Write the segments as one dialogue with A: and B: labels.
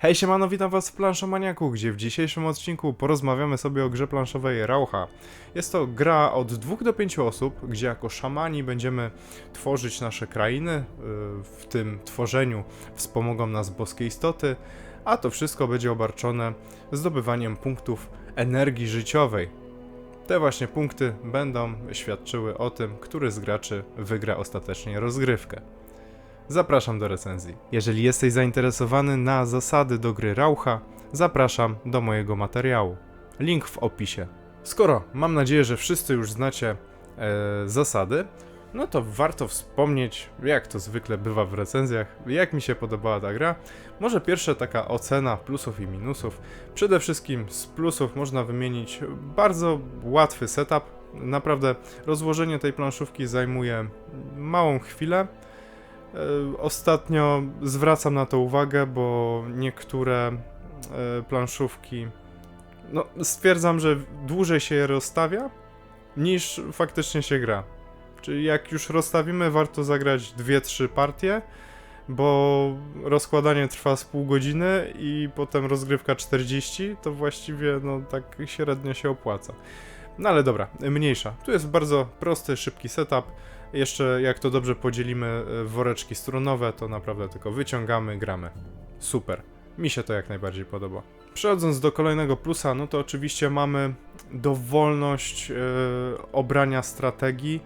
A: Hej siemano, witam was w Planszomaniaku, gdzie w dzisiejszym odcinku porozmawiamy sobie o grze planszowej Raucha. Jest to gra od 2 do 5 osób, gdzie jako szamani będziemy tworzyć nasze krainy, yy, w tym tworzeniu wspomogą nas boskie istoty, a to wszystko będzie obarczone zdobywaniem punktów energii życiowej. Te właśnie punkty będą świadczyły o tym, który z graczy wygra ostatecznie rozgrywkę. Zapraszam do recenzji. Jeżeli jesteś zainteresowany na zasady do gry Raucha, zapraszam do mojego materiału. Link w opisie. Skoro mam nadzieję, że wszyscy już znacie e, zasady, no to warto wspomnieć, jak to zwykle bywa w recenzjach, jak mi się podobała ta gra. Może pierwsza taka ocena plusów i minusów. Przede wszystkim z plusów można wymienić bardzo łatwy setup. Naprawdę rozłożenie tej planszówki zajmuje małą chwilę. E, Ostatnio zwracam na to uwagę, bo niektóre e, planszówki, no stwierdzam, że dłużej się je rozstawia niż faktycznie się gra. Czyli jak już rozstawimy, warto zagrać 2-3 partie, bo rozkładanie trwa z pół godziny i potem rozgrywka 40, to właściwie no tak średnio się opłaca. No ale dobra, mniejsza. Tu jest bardzo prosty, szybki setup. Jeszcze jak to dobrze podzielimy e, w woreczki strunowe, to naprawdę tylko wyciągamy, gramy. Super. Mi się to jak najbardziej podoba. Przechodząc do kolejnego plusa, no to oczywiście mamy dowolność e, obrania strategii.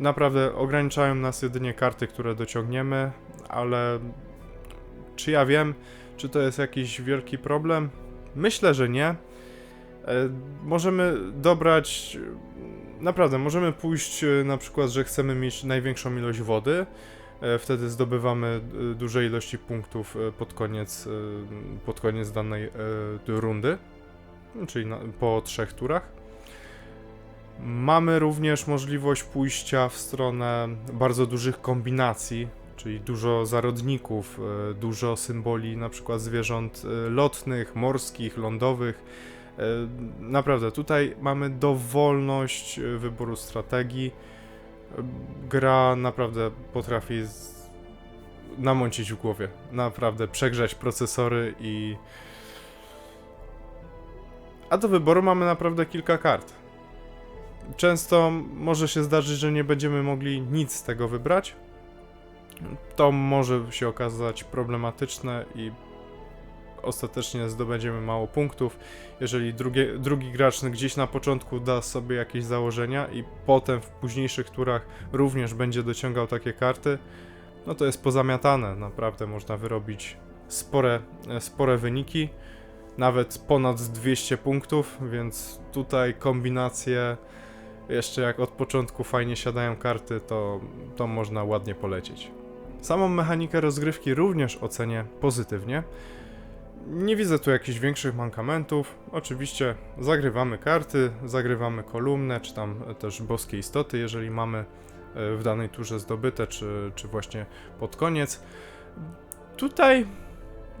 A: Naprawdę ograniczają nas jedynie karty, które dociągniemy, ale czy ja wiem, czy to jest jakiś wielki problem? Myślę, że nie. E, możemy dobrać. Naprawdę, możemy pójść e, na przykład, że chcemy mieć największą ilość wody. e, Wtedy zdobywamy duże ilości punktów pod koniec, pod koniec danej rundy, czyli na, po trzech turach. Mamy również możliwość pójścia w stronę bardzo dużych kombinacji, czyli dużo zarodników, dużo symboli na przykład zwierząt lotnych, morskich, lądowych. Naprawdę, tutaj mamy dowolność e, wyboru strategii. Gra naprawdę potrafi z... namącić w głowie. Naprawdę przegrzać procesory i. A do wyboru mamy naprawdę kilka kart. Często może się zdarzyć, że nie będziemy mogli nic z tego wybrać. To może się okazać problematyczne i ostatecznie zdobędziemy mało punktów. Jeżeli drugie, drugi gracz gdzieś na początku da sobie jakieś założenia i potem w późniejszych turach również będzie dociągał takie karty, no to jest pozamiatane. Naprawdę można wyrobić spore, e, spore wyniki, nawet ponad 200 punktów, więc tutaj kombinacje jeszcze jak od początku fajnie siadają karty, to, to można ładnie polecieć. Samą mechanikę rozgrywki również ocenię pozytywnie. Nie widzę tu jakichś większych mankamentów. Oczywiście zagrywamy karty, zagrywamy kolumnę, czy tam też boskie istoty, jeżeli mamy e, w danej turze zdobyte, czy, czy właśnie pod koniec. Tutaj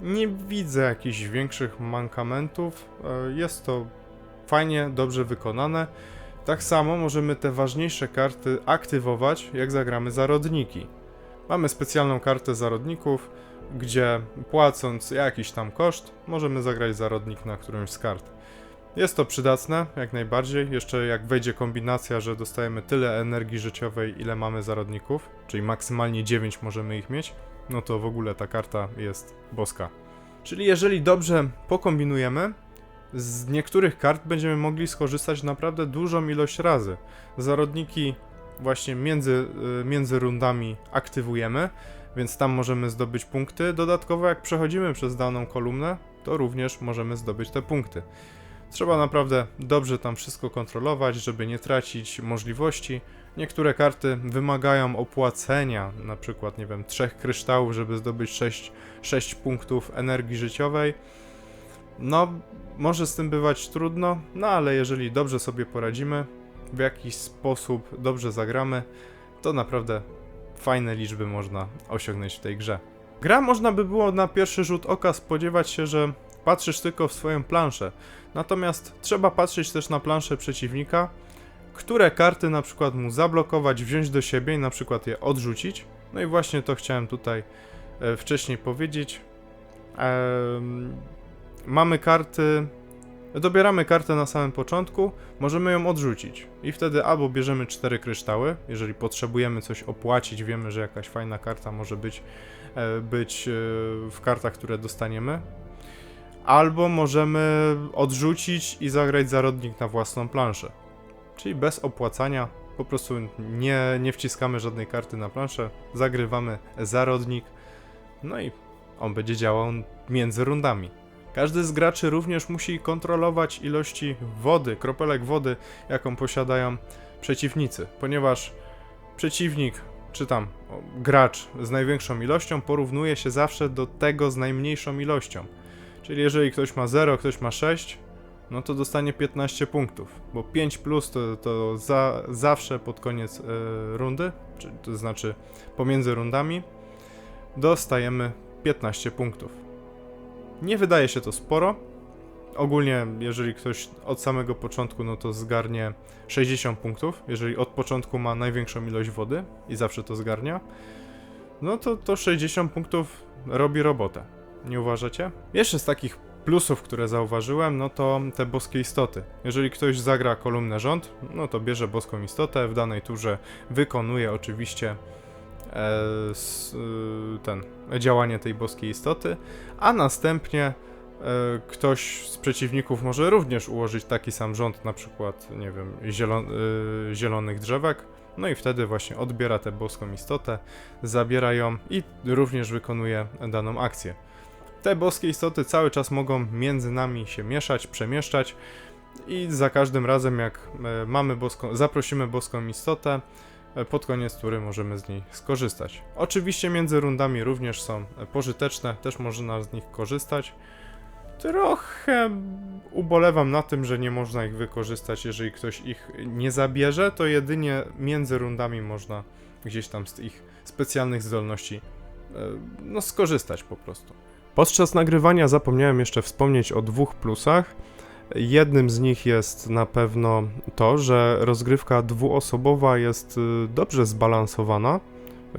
A: nie widzę jakichś większych mankamentów. E, Jest to fajnie, dobrze wykonane. Tak samo możemy te ważniejsze karty aktywować, jak zagramy zarodniki. Mamy specjalną kartę zarodników, gdzie płacąc jakiś tam koszt, możemy zagrać zarodnik na którąś z kart. Jest to przydatne, jak najbardziej. Jeszcze jak wejdzie kombinacja, że dostajemy tyle energii życiowej, ile mamy zarodników, czyli maksymalnie 9 możemy ich mieć, no to w ogóle ta karta jest boska. Czyli jeżeli dobrze pokombinujemy, z niektórych kart będziemy mogli skorzystać naprawdę dużą ilość razy. Zarodniki właśnie między, y, między rundami aktywujemy, więc tam możemy zdobyć punkty. Dodatkowo jak przechodzimy przez daną kolumnę, to również możemy zdobyć te punkty. Trzeba naprawdę dobrze tam wszystko kontrolować, żeby nie tracić możliwości. Niektóre karty wymagają opłacenia, na przykład, nie wiem, trzech kryształów, żeby zdobyć 6, 6 punktów energii życiowej. No, może z tym bywać trudno, no ale jeżeli dobrze sobie poradzimy, w jakiś sposób dobrze zagramy, to naprawdę fajne liczby można osiągnąć w tej grze. Gra można by było na pierwszy rzut oka spodziewać się, że patrzysz tylko w swoją planszę, natomiast trzeba patrzeć też na planszę przeciwnika, które karty na przykład mu zablokować, wziąć do siebie i na przykład je odrzucić. No i właśnie to chciałem tutaj e, wcześniej powiedzieć. Mamy karty. Dobieramy kartę na samym początku, możemy ją odrzucić. I wtedy albo bierzemy cztery kryształy, jeżeli potrzebujemy coś opłacić, wiemy, że jakaś fajna karta może być, e, być e, w kartach, które dostaniemy. Albo możemy odrzucić i zagrać zarodnik na własną planszę. Czyli bez opłacania, po prostu nie, nie wciskamy żadnej karty na planszę, zagrywamy zarodnik, no i on będzie działał między rundami. Każdy z graczy również musi kontrolować ilości wody, kropelek wody, jaką posiadają przeciwnicy, ponieważ przeciwnik, czy tam gracz z największą ilością porównuje się zawsze do tego z najmniejszą ilością. Czyli jeżeli ktoś ma 0, ktoś ma 6, no to dostanie 15 punktów, bo 5 plus to, to za, zawsze pod koniec e, rundy, czy, to znaczy pomiędzy rundami, dostajemy 15 punktów. Nie wydaje się to sporo. Ogólnie, jeżeli ktoś od samego początku, no to zgarnie 60 punktów. Jeżeli od początku ma największą ilość wody i zawsze to zgarnia, no to to 60 punktów robi robotę. Nie uważacie? Jeszcze z takich plusów, które zauważyłem, no to te boskie istoty. Jeżeli ktoś zagra kolumnę rząd, no to bierze boską istotę, w danej turze wykonuje oczywiście ten działanie tej boskiej istoty, a następnie e, ktoś z przeciwników może również ułożyć taki sam rząd, na przykład, nie wiem, zielon, zielonych drzewek, no i wtedy właśnie odbiera tę boską istotę, zabiera ją i również wykonuje daną akcję. Te boskie istoty cały czas mogą między nami się mieszać, przemieszczać i za każdym razem jak e, mamy boską, zaprosimy boską istotę, e, pod koniec tury możemy z niej skorzystać. Oczywiście między rundami również są e, pożyteczne, też można z nich korzystać. Trochę ubolewam na tym, że nie można ich wykorzystać, jeżeli ktoś ich nie zabierze, to jedynie między rundami można gdzieś tam z ich specjalnych zdolności e, no, skorzystać po prostu. Podczas nagrywania zapomniałem jeszcze wspomnieć o dwóch plusach. Jednym z nich jest na pewno to, że rozgrywka dwuosobowa jest y, dobrze zbalansowana. Y,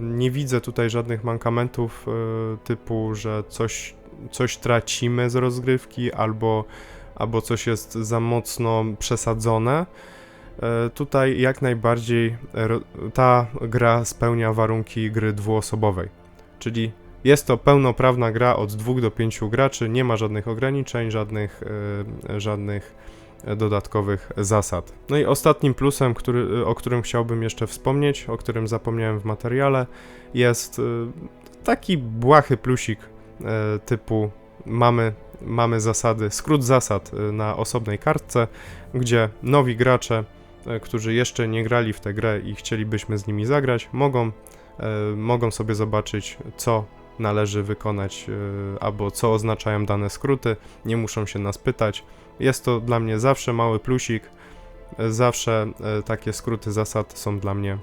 A: Nie widzę tutaj żadnych mankamentów y, typu, że coś, coś tracimy z rozgrywki albo, albo coś jest za mocno przesadzone. Tutaj jak najbardziej ta gra spełnia warunki gry dwuosobowej. Czyli jest to pełnoprawna gra od 2 do 5 graczy, nie ma żadnych ograniczeń, żadnych, e, żadnych e, dodatkowych zasad. No i ostatnim plusem, który, o którym chciałbym jeszcze wspomnieć, o którym zapomniałem w materiale, jest e, taki błahy plusik e, typu mamy, mamy zasady, skrót zasad e, na osobnej kartce, gdzie nowi gracze, e, którzy jeszcze nie grali w tę grę i chcielibyśmy z nimi zagrać, mogą, e, mogą sobie zobaczyć, co należy wykonać, e, albo co oznaczają dane skróty, nie muszą się nas pytać. Jest to dla mnie zawsze mały plusik, e, zawsze e, takie skróty zasad są dla mnie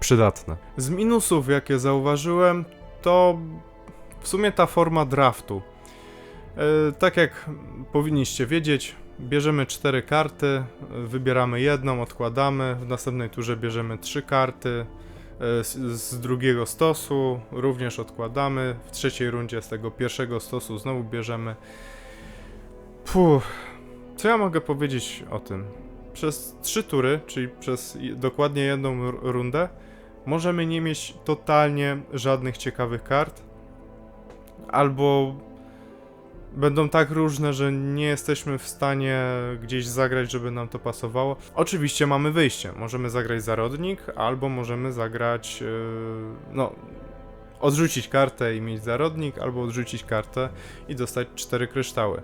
A: przydatne. Z minusów, jakie zauważyłem, to w sumie ta forma draftu. Tak jak powinniście wiedzieć, bierzemy cztery karty, wybieramy jedną, odkładamy, w następnej turze bierzemy trzy karty, z, z drugiego stosu również odkładamy, w trzeciej rundzie z tego pierwszego stosu znowu bierzemy. Puh, co ja mogę powiedzieć o tym? Przez trzy tury, czyli przez dokładnie jedną rundę, możemy nie mieć totalnie żadnych ciekawych kart, albo będą tak różne, że nie jesteśmy w stanie gdzieś zagrać, żeby nam to pasowało. Oczywiście mamy wyjście. Możemy zagrać zarodnik, albo możemy zagrać, yy, no, odrzucić kartę i mieć zarodnik, albo odrzucić kartę i dostać cztery kryształy,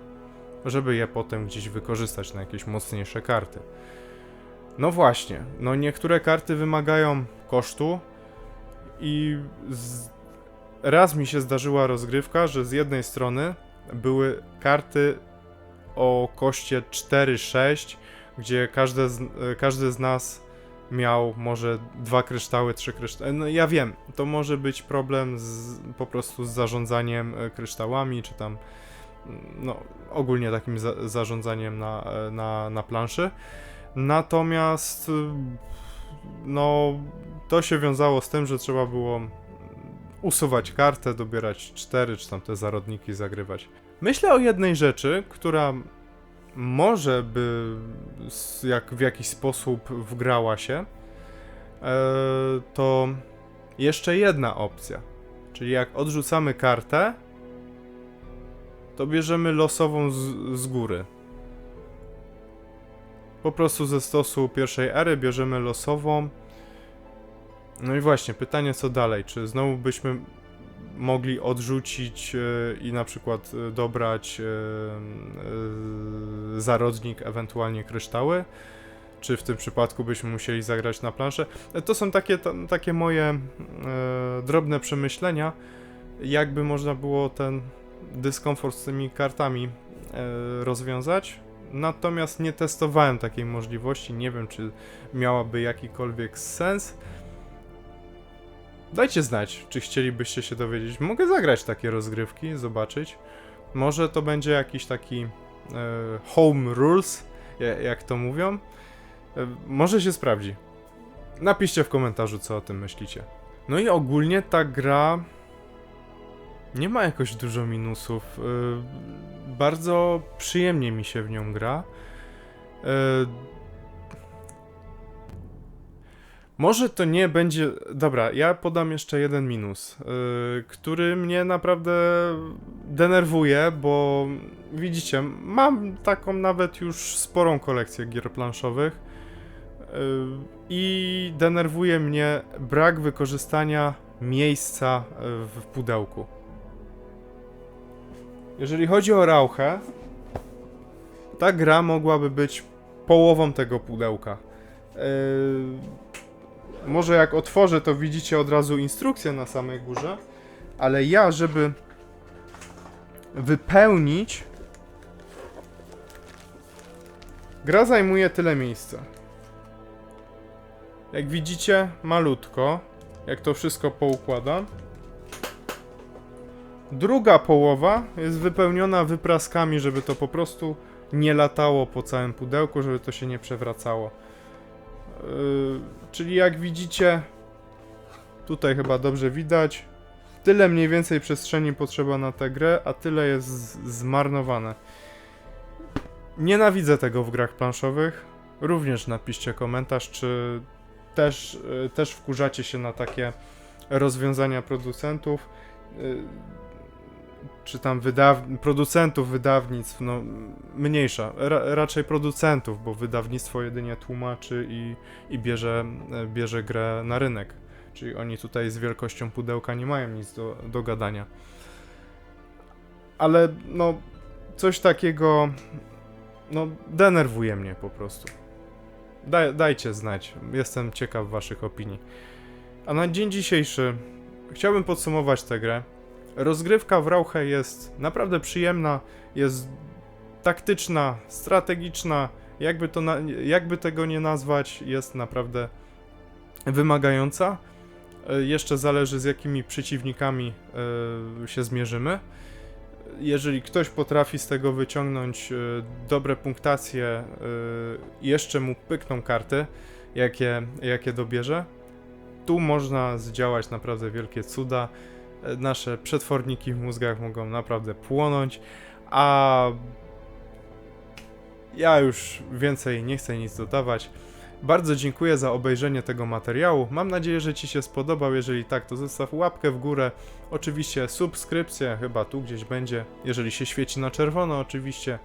A: żeby je potem gdzieś wykorzystać na jakieś mocniejsze karty. No właśnie, no niektóre karty wymagają kosztu i z... raz mi się zdarzyła rozgrywka, że z jednej strony były karty o koszcie 4-6, gdzie każde z, e, każdy z nas miał może dwa kryształy, trzy kryształy. No ja wiem, to może być problem z, po prostu z zarządzaniem e, kryształami, czy tam mm, no ogólnie takim za, zarządzaniem na, e, na, na planszy. Natomiast y, no to się wiązało z tym, że trzeba było usuwać kartę, dobierać cztery, czy tam te zarodniki zagrywać. Myślę o jednej rzeczy, która może by jak w jakiś sposób wgrała się, e, to jeszcze jedna opcja. Czyli jak odrzucamy kartę, to bierzemy losową z, z góry. Po prostu ze stosu pierwszej ery bierzemy losową. No i właśnie, pytanie co dalej? Czy znowu byśmy mogli odrzucić e, i na przykład e, dobrać e, zarodnik, ewentualnie kryształy? Czy w tym przypadku byśmy musieli zagrać na planszę? To są takie, takie moje drobne przemyślenia, jakby można było ten dyskomfort z tymi kartami rozwiązać. Natomiast nie testowałem takiej możliwości, nie wiem czy miałaby jakikolwiek sens. Dajcie znać, czy chcielibyście się dowiedzieć. Mogę zagrać takie rozgrywki, zobaczyć. Może to będzie jakiś taki e, home rules, ja- jak to mówią. E, może się sprawdzi. Napiszcie w komentarzu, co o tym myślicie. No i ogólnie ta gra nie ma jakoś dużo minusów. Y, bardzo przyjemnie mi się w nią gra. Y, może to nie będzie. Dobra, ja podam jeszcze jeden minus, y, który mnie naprawdę denerwuje, bo widzicie, mam taką nawet już sporą kolekcję gier planszowych. y, I denerwuje mnie brak wykorzystania miejsca y, w pudełku. Jeżeli chodzi o Rauchę, ta gra mogłaby być połową tego pudełka. Yy, może jak otworzę, to widzicie od razu instrukcję na samej górze, ale ja, żeby wypełnić, gra zajmuje tyle miejsca. Jak widzicie, malutko, jak to wszystko poukładam. Druga połowa jest wypełniona wypraskami, żeby to po prostu nie latało po całym pudełku, żeby to się nie przewracało. Yy, czyli jak widzicie, tutaj chyba dobrze widać, tyle mniej więcej przestrzeni potrzeba na tę grę, a tyle jest zmarnowane. Nienawidzę tego w grach planszowych. Również napiszcie komentarz, czy też, yy, też wkurzacie się na takie rozwiązania producentów. Czy tam wydaw... producentów wydawnictw, no mniejsza, Ra raczej producentów, bo wydawnictwo jedynie tłumaczy i, i bierze, e, bierze grę na rynek. Czyli oni tutaj z wielkością pudełka nie mają nic do, do gadania. Ale no, coś takiego, no, denerwuje mnie po prostu. Daj, dajcie znać, jestem ciekaw waszych opinii. A na dzień dzisiejszy chciałbym podsumować tę grę. Rozgrywka w Rauchę jest naprawdę przyjemna, jest taktyczna, strategiczna, jakby, to na, jakby tego nie nazwać, jest naprawdę wymagająca. E, Jeszcze zależy z jakimi przeciwnikami e, się zmierzymy. Jeżeli ktoś potrafi z tego wyciągnąć e, dobre punktacje, jeszcze mu pykną karty, jakie, jakie dobierze, tu można zdziałać naprawdę wielkie cuda nasze przetworniki w mózgach mogą naprawdę płonąć, a ja już więcej nie chcę nic dodawać. Bardzo dziękuję za obejrzenie tego materiału. Mam nadzieję, że Ci się spodobał. Jeżeli tak, to zostaw łapkę w górę. Oczywiście subskrypcję, chyba tu gdzieś będzie. Jeżeli się świeci na czerwono, oczywiście.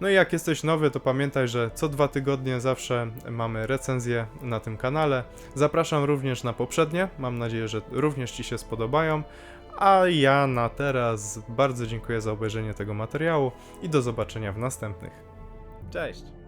A: No i jak jesteś nowy, to pamiętaj, że co dwa tygodnie zawsze mamy recenzję na tym kanale. Zapraszam również na poprzednie. Mam nadzieję, że również Ci się spodobają. A ja na teraz bardzo dziękuję za obejrzenie tego materiału i do zobaczenia w następnych. Cześć!